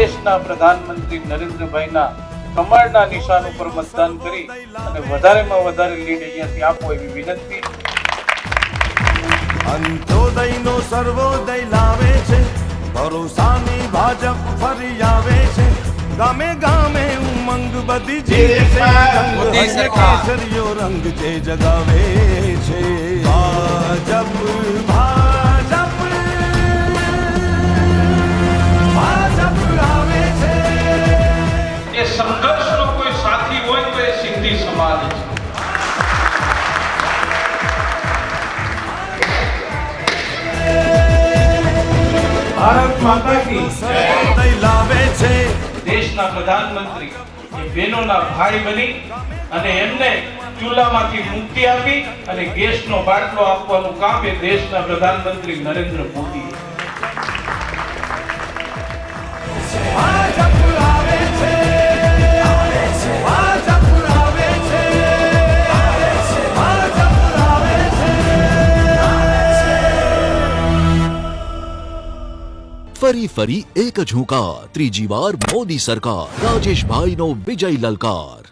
દેશના પ્રધાનમંત્રી નરેન્દ્રભાઈના કમળના નિશાન ઉપર મતદાન કરી અને વધારેમાં વધારે લીડ અહીંયાથી આપો એવી વિનંતી. અંત્યોદયનો સર્વોદય લાવે છે ભરોસાની ભાજપ ફરી આવે છે. ગામે ગામે ઉમંગ બધી જે મોદી સરકાર. રંગ જે જગાવે છે. છે ભારત માતા કી લાવે છે. દેશના પ્રધાનમંત્રી એ બહેનોના ભાઈ બની અને એમને ચૂલામાંથી મુક્તિ આપી અને ગેસનો બાટલો આપવાનું કામ એ દેશના પ્રધાનમંત્રી નરેન્દ્ર મોદી ફરી ફરી એક જ હુંકાર. ત્રીજી વાર મોદી સરકાર. રાજેશભાઈનો વિજય લલકાર.